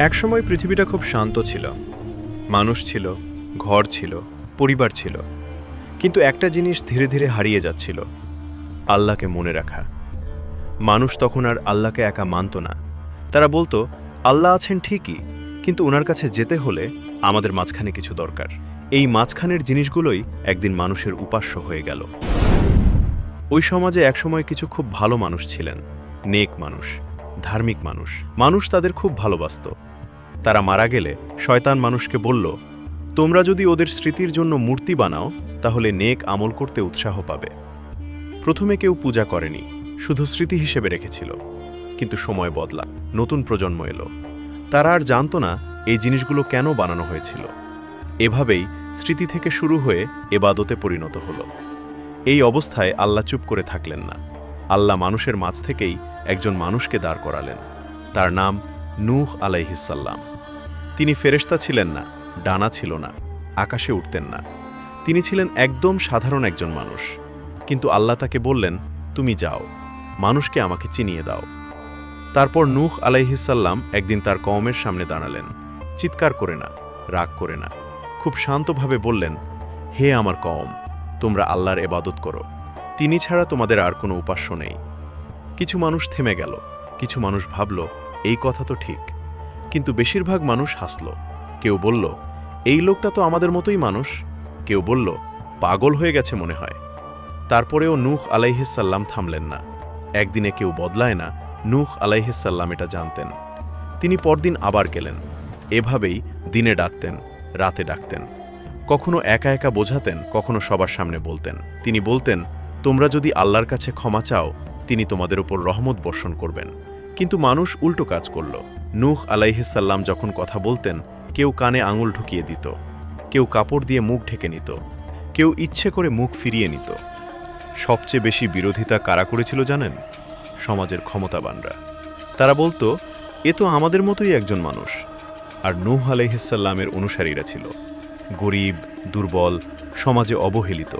একসময় পৃথিবীটা খুব শান্ত ছিল। মানুষ ছিল, ঘর ছিল, পরিবার ছিল। কিন্তু একটা জিনিস ধীরে ধীরে হারিয়ে যাচ্ছিল, আল্লাহকে মনে রাখা। মানুষ তখন আর আল্লাহকে একা মানত না। তারা বলতো, আল্লাহ আছেন ঠিকই, কিন্তু ওনার কাছে যেতে হলে আমাদের মাঝখানে কিছু দরকার। এই মাঝখানের জিনিসগুলোই একদিন মানুষের উপাস্য হয়ে গেল। ওই সমাজে একসময় কিছু খুব ভালো মানুষ ছিলেন, নেক মানুষ, ধার্মিক মানুষ। মানুষ তাদের খুব ভালোবাসত। তারা মারা গেলে শয়তান মানুষকে বলল, তোমরা যদি ওদের স্মৃতির জন্য মূর্তি বানাও, তাহলে নেক আমল করতে উৎসাহ পাবে। প্রথমে কেউ পূজা করেনি, শুধু স্মৃতি হিসেবে রেখেছিল। কিন্তু সময় বদলা, নতুন প্রজন্ম এলো। তারা আর জানতো না এই জিনিসগুলো কেন বানানো হয়েছিল। এভাবেই স্মৃতি থেকে শুরু হয়ে এবাদতে পরিণত হলো। এই অবস্থায় আল্লাহ চুপ করে থাকলেন না। আল্লাহ মানুষের মাঝ থেকেই একজন মানুষকে দাঁড় করালেন। তার নাম নূহ আলাইহিসাল্লাম তিনি ফেরেশতা ছিলেন না, ডানা ছিল না, আকাশে উঠতেন না। তিনি ছিলেন একদম সাধারণ একজন মানুষ। কিন্তু আল্লাহ তাকে বললেন, তুমি যাও, মানুষকে আমাকে চিনিয়ে দাও। তারপর নূহ আলাইহিসাল্লাম একদিন তার কওমের সামনে দাঁড়ালেন। চিৎকার করে না, রাগ করে না, খুব শান্তভাবে বললেন, হে আমার কওম, তোমরা আল্লাহর এবাদত করো। তিনি ছাড়া তোমাদের আর কোনো উপাস্য নেই। কিছু মানুষ থেমে গেল, কিছু মানুষ ভাবল এই কথা তো ঠিক। কিন্তু বেশিরভাগ মানুষ হাসল। কেউ বলল, এই লোকটা তো আমাদের মতোই মানুষ। কেউ বলল, পাগল হয়ে গেছে মনে হয়। তারপরেও নূহ আলাইহিসাল্লাম থামলেন না। একদিনে কেউ বদলায় না, নূহ আলাইহিসাল্লাম এটা জানতেন। তিনি পরদিন আবার গেলেন। এভাবেই দিনে ডাকতেন, রাতে ডাকতেন। কখনো একা একা বোঝাতেন, কখনো সবার সামনে বলতেন। তিনি বলতেন, তোমরা যদি আল্লাহর কাছে ক্ষমা চাও, তিনি তোমাদের উপর রহমত বর্ষণ করবেন। কিন্তু মানুষ উল্টো কাজ করল। নূহ আলাইহিসাল্লাম যখন কথা বলতেন, কেউ কানে আঙুল ঢুকিয়ে দিত, কেউ কাপড় দিয়ে মুখ ঢেকে নিত, কেউ ইচ্ছে করে মুখ ফিরিয়ে নিত। সবচেয়ে বেশি বিরোধিতা কারা করেছিল জানেন? সমাজের ক্ষমতাবানরা। তারা বলতো, এ তো আমাদের মতোই একজন মানুষ। আর নূহ আলাইহিসাল্লামের অনুসারীরা ছিল, গরিব, দুর্বল, সমাজে অবহেলিত।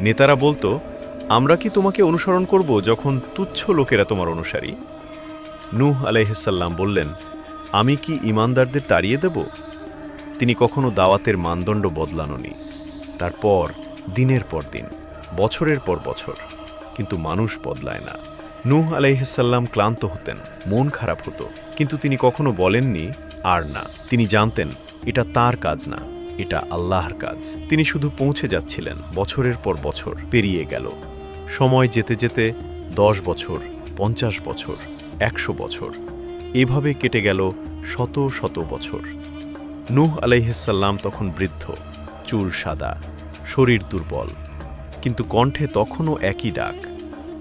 নেতারা বলতো, আমরা কি তোমাকে অনুসরণ করব যখন তুচ্ছ লোকেরা তোমার অনুসারী? নূহ আলাইহিসাল্লাম বললেন, আমি কি ইমানদারদের তাড়িয়ে দেব? তিনি কখনো দাওয়াতের মানদণ্ড বদলাননি। তারপর, দিনের পর দিন, বছরের পর বছর, কিন্তু মানুষ বদলায় না। নূহ আলাইহিসাল্লাম ক্লান্ত হতেন, মন খারাপ হতো, কিন্তু তিনি কখনো বলেননি, আর না। তিনি জানতেন, এটা তার কাজ না, এটা আল্লাহর কাজ। তিনি শুধু পৌঁছে যাচ্ছিলেন, বছরের পর বছর পেরিয়ে গেল। সময় যেতে যেতে দশ বছর, পঞ্চাশ বছর একশো বছর। এভাবে কেটে গেল শত শত বছর। নূহ আলাইহিসাল্লাম তখন বৃদ্ধ চুল সাদা শরীর দুর্বল। কিন্তু কণ্ঠে তখনও একই ডাক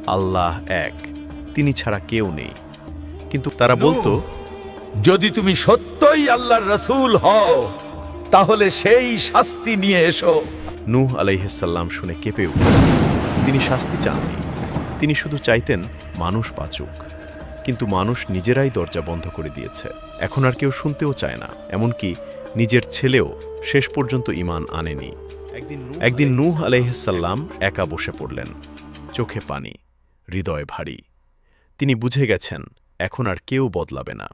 আল্লাহ এক তিনি ছাড়া কেউ নেই। কিন্তু তারা বলতো যদি তুমি সত্যই আল্লাহর রসুল হও তাহলে সেই শাস্তি নিয়ে এসো। নূহ আলাইহিসাল্লাম শুনে কেঁপে উঠলেন তিনি শাস্তি চাননি। তিনি শুধু চাইতেন মানুষ বাঁচুক। কিন্তু মানুষ নিজেরাই দরজা বন্ধ করে দিয়েছে। এখন আর কেউ শুনতেও চায় না এমনকি নিজের ছেলেও শেষ পর্যন্ত ইমান আনেনি। একদিন নূহ আলাইহিসাল্লাম একা বসে পড়লেন চোখে পানি হৃদয় ভারী। তিনি বুঝে গেছেন এখন আর কেউ বদলাবে না।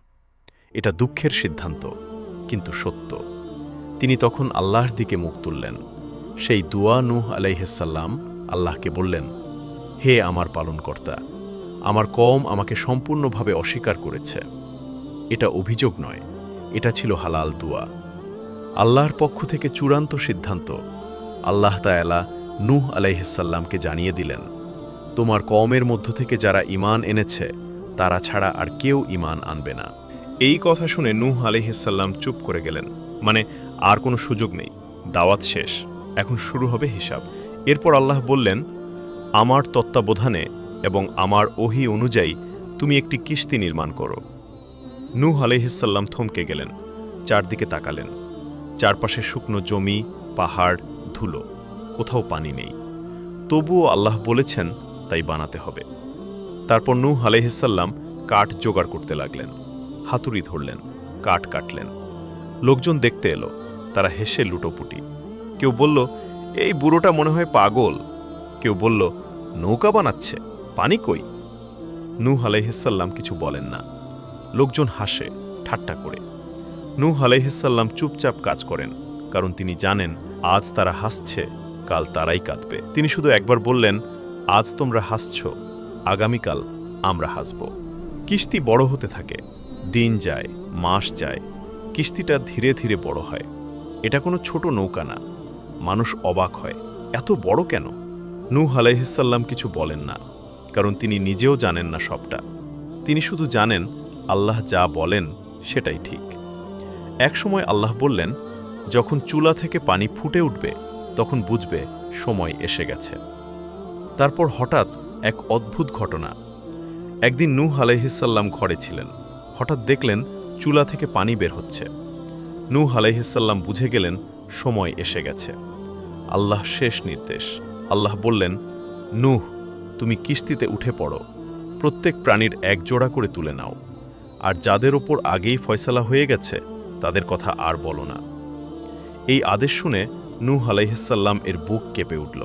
এটা দুঃখের সিদ্ধান্ত কিন্তু সত্য। তিনি তখন আল্লাহর দিকে মুখ তুললেন। সেই দুয়া নূহ আলাইহাল্লাম আল্লাহকে বললেন হে আমার পালনকর্তা আমার কম আমাকে সম্পূর্ণভাবে অস্বীকার করেছে। এটা অভিযোগ নয়, এটা ছিল হালাল দুয়া। আল্লাহর পক্ষ থেকে চূড়ান্ত সিদ্ধান্ত, আল্লাহ তায়ালা নূহ আলাইহাল্লামকে জানিয়ে দিলেন, তোমার কমের মধ্য থেকে যারা ইমান এনেছে, তারা ছাড়া আর কেউ ইমান আনবে না। এই কথা শুনে নূহ আলাইহিসাল্লাম চুপ করে গেলেন মানে আর কোনো সুযোগ নেই, দাওয়াত শেষ, এখন শুরু হবে হিসাব। এরপর আল্লাহ বললেন, আমার তত্ত্বাবধানে এবং আমার ওহি অনুযায়ী তুমি একটি কিস্তি নির্মাণ করো। নূহ আলাইহিসাল্লাম থমকে গেলেন, চারদিকে তাকালেন। চারপাশে শুকনো জমি, পাহাড়, ধুলো, কোথাও পানি নেই। তবুও আল্লাহ বলেছেন, তাই বানাতে হবে। তারপর নূহ আলাইহিসাল্লাম কাঠ জোগাড় করতে লাগলেন, হাতুড়ি ধরলেন, কাঠ কাটলেন। লোকজন দেখতে এলো, তারা হেসে লুটোপুটি। কেউ বলল, এই বুড়োটা মনে হয় পাগল। কেউ বলল, নৌকা বানাচ্ছে। পানি কই? নূহ আলাইহিসাল্লাম কিছু বলেন না। লোকজন হাসে, ঠাট্টা করে। নূহ আলাইহিসাল্লাম চুপচাপ কাজ করেন, কারণ তিনি জানেন, আজ তারা হাসছে, কাল তারাই কাঁদবে। তিনি শুধু একবার বললেন, আজ তোমরা হাসছ, আগামীকাল আমরা হাসব। কিস্তি বড় হতে থাকে, দিন যায়, মাস যায়, কিস্তিটা ধীরে ধীরে বড় হয়। এটা কোনো ছোট নৌকা না, মানুষ অবাক হয়, এত বড় কেন? নূহ আলাইহিসাল্লাম কিছু বলেন না। কারণ তিনি নিজেও জানেন না সবটা। তিনি শুধু জানেন, আল্লাহ যা বলেন সেটাই ঠিক। একসময় আল্লাহ বললেন, যখন চুলা থেকে পানি ফুটে উঠবে, তখন বুঝবে সময় এসে গেছে। তারপর হঠাৎ এক অদ্ভুত ঘটনা। একদিন নূহ আলাইহিসাল্লাম ঘরে ছিলেন। হঠাৎ দেখলেন চুলা থেকে পানি বের হচ্ছে। নূহ আলাইহিসাল্লাম বুঝে গেলেন সময় এসে গেছে। আল্লাহ শেষ নির্দেশ। আল্লাহ বললেন, নূহ তুমি কিস্তিতে উঠে পড়ো। প্রত্যেক প্রাণীর এক জোড়া করে তুলে নাও। আর যাদের ওপর আগেই ফয়সালা হয়ে গেছে, তাদের কথা আর বলো না। এই আদেশ শুনে নূহ আলাইহিসাল্লাম এর বুক কেঁপে উঠল,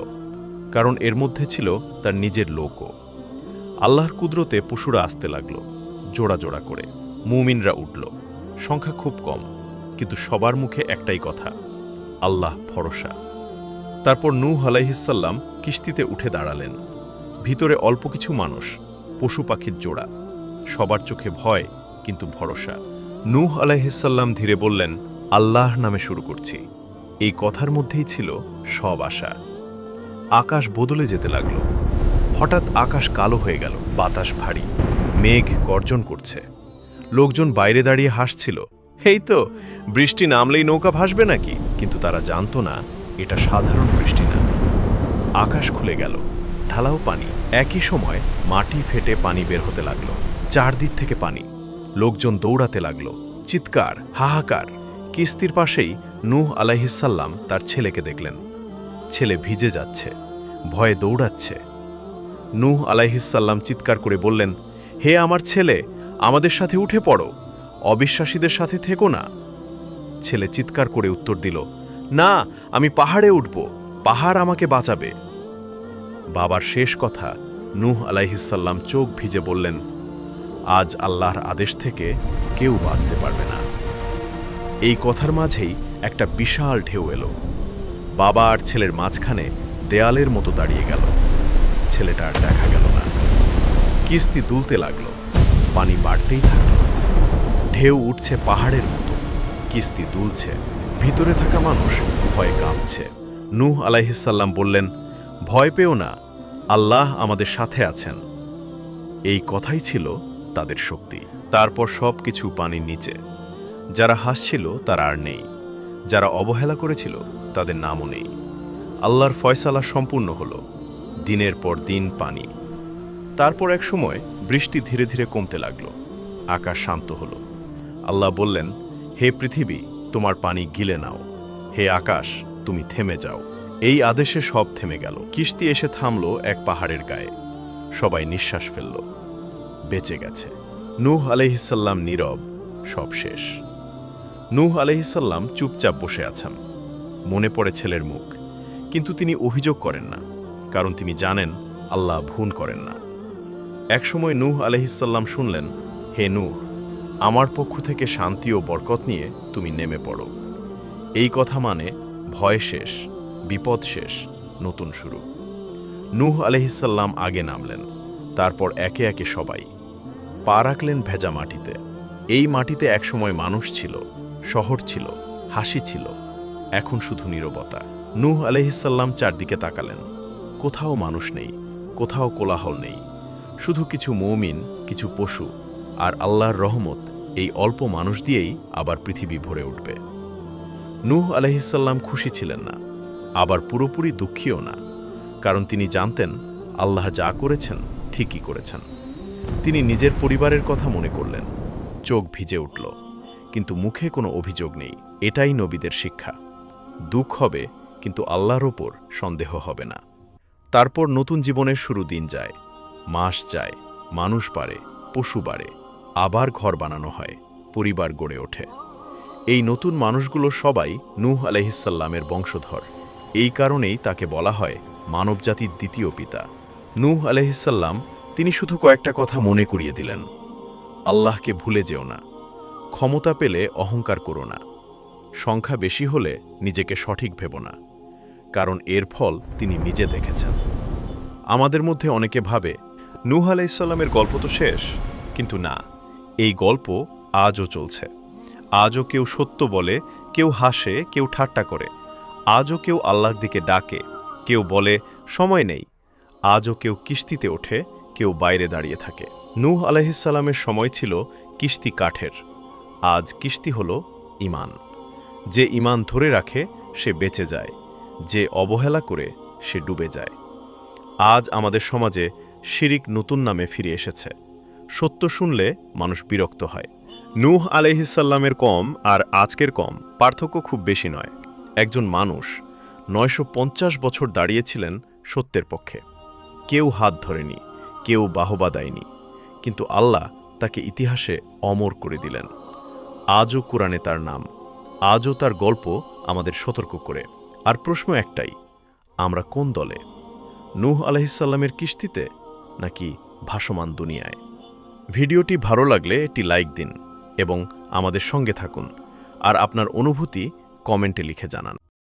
কারণ এর মধ্যে ছিল তার নিজের লোকও। আল্লাহর কুদরতে পশুরা আসতে লাগল, জোড়া জোড়া করে। মুমিনরা উঠল, সংখ্যা খুব কম, কিন্তু সবার মুখে একটাই কথা, আল্লাহ ভরসা। তারপর নূহ আলাইহিসাল্লাম কিস্তিতে উঠে দাঁড়ালেন। ভিতরে অল্প কিছু মানুষ, পশু পাখির জোড়া। সবার চোখে ভয়, কিন্তু ভরসা। নূহ আলাইহিসাল্লাম ধীরে বললেন আল্লাহ নামে শুরু করছি। এই কথার মধ্যেই ছিল সব আশা। আকাশ বদলে যেতে লাগল। হঠাৎ আকাশ কালো হয়ে গেল, বাতাস ভারী, মেঘ গর্জন করছে। লোকজন বাইরে দাঁড়িয়ে হাসছিল এই তো, বৃষ্টি নামলেই নৌকা ভাসবে নাকি? কিন্তু তারা জানতো না, এটা সাধারণ বৃষ্টি না। আকাশ খুলে গেল। ঢালাও পানি। একই সময় মাটি ফেটে পানি বের হতে লাগল। চারদিক থেকে পানি। লোকজন দৌড়াতে লাগল। চিৎকার, হাহাকার। কিস্তির পাশেই নূহ আলাইহিসাল্লাম তার ছেলেকে দেখলেন। ছেলে ভিজে যাচ্ছে, ভয়ে দৌড়াচ্ছে। নূহ আলাইহিসাল্লাম চিৎকার করে বললেন, হে আমার ছেলে, আমাদের সাথে উঠে পড়ো। অবিশ্বাসীদের সাথে থেকো না। ছেলে চিৎকার করে উত্তর দিল, না, আমি পাহাড়ে উঠব। পাহাড় আমাকে বাঁচাবে। বাবার শেষ কথা নূহ আলাইহিসাল্লাম চোখ ভিজে বললেন, আজ আল্লাহর আদেশ থেকে কেউ বাঁচতে পারবে না। এই কথার মাঝেই একটা বিশাল ঢেউ এলো। বাবা আর ছেলের মাঝখানে দেয়ালের মতো দাঁড়িয়ে গেল। ছেলেটা আর দেখা গেল না। কিস্তি দুলতে লাগল, পানি বাড়তেই থাকল। ঢেউ উঠছে পাহাড়ের মতো। কিস্তি দুলছে, ভিতরে থাকা মানুষ ভয়ে কাঁপছে। নূহ আলাইহিসাল্লাম বললেন ভয় পেও না, আল্লাহ আমাদের সাথে আছেন। এই কথাই ছিল তাদের শক্তি। তারপর সব কিছু পানির নিচে। যারা হাসছিল, তারা আর নেই। যারা অবহেলা করেছিল, তাদের নামও নেই। আল্লাহর ফয়সালা সম্পূর্ণ হল, দিনের পর দিন পানি। তারপর এক সময় বৃষ্টি ধীরে ধীরে কমতে লাগল, আকাশ শান্ত হল। আল্লাহ বললেন, হে পৃথিবী, তোমার পানি গিলে নাও। হে আকাশ, তুমি থেমে যাও। এই আদেশে সব থেমে গেল। কিস্তি এসে থামল এক পাহাড়ের গায়ে। সবাই নিঃশ্বাস ফেলল। বেঁচে গেছে। নূহ আলহিসাল্লাম নীরব, সব শেষ। নূহ আলহিসাল্লাম চুপচাপ বসে আছেন। মনে পড়ে ছেলের মুখ। কিন্তু তিনি অভিযোগ করেন না। কারণ তিনি জানেন, আল্লাহ ভুন করেন না। একসময় নূহ আলহিসাল্লাম শুনলেন, হে নূহ, আমার পক্ষ থেকে শান্তি ও বরকত নিয়ে তুমি নেমে পড়ো। এই কথা মানে ভয় শেষ। বিপদ শেষ, নতুন শুরু। নূহ আলহিসাল্লাম আগে নামলেন, তারপর একে একে সবাই। পা রাখলেন ভেজা মাটিতে। এই মাটিতে একসময় মানুষ ছিল, শহর ছিল, হাসি ছিল, এখন শুধু নীরবতা। নূহ আলহিসাল্লাম চারদিকে তাকালেন। কোথাও মানুষ নেই, কোথাও কোলাহল নেই। শুধু কিছু মৌমিন, কিছু পশু আর আল্লাহর রহমত এই অল্প মানুষ দিয়েই আবার পৃথিবী ভরে উঠবে। নূহ আলহিসাল্লাম খুশি ছিলেন না। আবার পুরোপুরি দুঃখীও না, কারণ তিনি জানতেন আল্লাহ যা করেছেন ঠিকই করেছেন। তিনি নিজের পরিবারের কথা মনে করলেন, চোখ ভিজে উঠল, কিন্তু মুখে কোনো অভিযোগ নেই, এটাই নবীদের শিক্ষা। দুঃখ হবে, কিন্তু আল্লাহর ওপর সন্দেহ হবে না। তারপর নতুন জীবনের শুরু দিন যায়, মাস যায়, মানুষ বাড়ে, পশু বাড়ে, আবার ঘর বানানো হয়, পরিবার গড়ে ওঠে। এই নতুন মানুষগুলো সবাই নূহ আলহিসাল্লামের বংশধর। এই কারণেই তাকে বলা হয় মানবজাতির দ্বিতীয় পিতা। নূহ আলহিসাল্লাম তিনি শুধু কয়েকটা কথা মনে করিয়ে দিলেন। আল্লাহকে ভুলে যেও না। ক্ষমতা পেলে অহংকার করো না। সংখ্যা বেশি হলে নিজেকে সঠিক ভেব না। কারণ এর ফল তিনি নিজে দেখেছেন। আমাদের মধ্যে অনেকে ভাবে, নূহ আলাইসাল্লামের গল্প তো শেষ, কিন্তু না, এই গল্প আজও চলছে। আজও কেউ সত্য বলে, কেউ হাসে, কেউ ঠাট্টা করে। আজও কেউ আল্লাহর দিকে ডাকে, কেউ বলে, সময় নেই। আজও কেউ কিস্তিতে ওঠে, কেউ বাইরে দাঁড়িয়ে থাকে। নূহ আলাইসাল্লামের সময় ছিল কিস্তি কাঠের। আজ কিস্তি হল ইমান যে ইমান ধরে রাখে, সে বেঁচে যায়। যে অবহেলা করে, সে ডুবে যায়। আজ আমাদের সমাজে শিরিক নতুন নামে ফিরে এসেছে। সত্য শুনলে মানুষ বিরক্ত হয়। নূহ আলহিসাল্লামের কম আর আজকের কম পার্থক্য খুব বেশি নয়। একজন মানুষ নয়শো পঞ্চাশ বছর দাঁড়িয়েছিলেন সত্যের পক্ষে। কেউ হাত ধরেনি, কেউ বাহবা দেয়নি, কিন্তু আল্লাহ তাকে ইতিহাসে অমর করে দিলেন। আজও কোরআনে তার নাম, আজও তার গল্প আমাদের সতর্ক করে। আর প্রশ্ন একটাই, আমরা কোন দলে? নূহ আলহিসাল্লামের কিস্তিতে নাকি ভাসমান দুনিয়ায়? ভিডিওটি ভালো লাগলে একটি লাইক দিন এবং আমাদের সঙ্গে থাকুন। আর আপনার অনুভূতি কমেন্টে লিখে জানান।